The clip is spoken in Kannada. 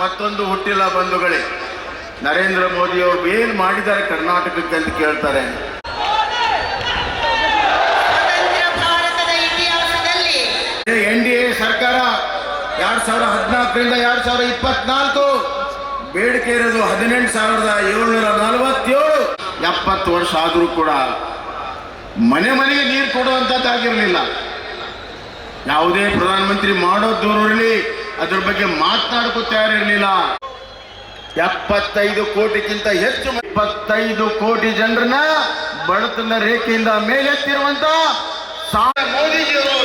ಮತ್ತೊಂದು ಹುಟ್ಟಿಲ್ಲ ಬಂಧುಗಳೇ, ನರೇಂದ್ರ ಮೋದಿ ಅವರು ಏನ್ ಮಾಡಿದ್ದಾರೆ ಕರ್ನಾಟಕಕ್ಕೆ ಅಂತ ಕೇಳ್ತಾರೆ. ಎನ್ ಡಿ ಎ ಸರ್ಕಾರ ಎರಡ್ ಸಾವಿರದ ಹದಿನಾಲ್ಕರಿಂದ ಎರಡ್ ಸಾವಿರದ ಇಪ್ಪತ್ನಾಲ್ಕು ಬೇಡಿಕೆ ಇರೋದು ಹದಿನೆಂಟು ಸಾವಿರದ ಏಳ್ನೂರ ನಲವತ್ತೇಳು. ಎಪ್ಪತ್ತು ವರ್ಷ ಆದರೂ ಕೂಡ ಮನೆ ಮನೆಗೆ ನೀರು ಕೊಡುವಂಥದ್ದಾಗಿರಲಿಲ್ಲ. ಯಾವುದೇ ಪ್ರಧಾನಮಂತ್ರಿ ಮಾಡೋ ಇರಲಿ ಅದ್ರ ಬಗ್ಗೆ ಮಾತನಾಡಕ್ಕೂ ತಯಾರಿರಲಿಲ್ಲ ಎಪ್ಪತ್ತೈದು ಕೋಟಿಗಿಂತ ಹೆಚ್ಚು ಇಪ್ಪತ್ತೈದು ಕೋಟಿ ಜನರನ್ನ ಬಡತನ ರೇಖೆಯಿಂದ ಮೇಲೆತ್ತಿರುವಂತ ಮೋದಿಜಿಯವರು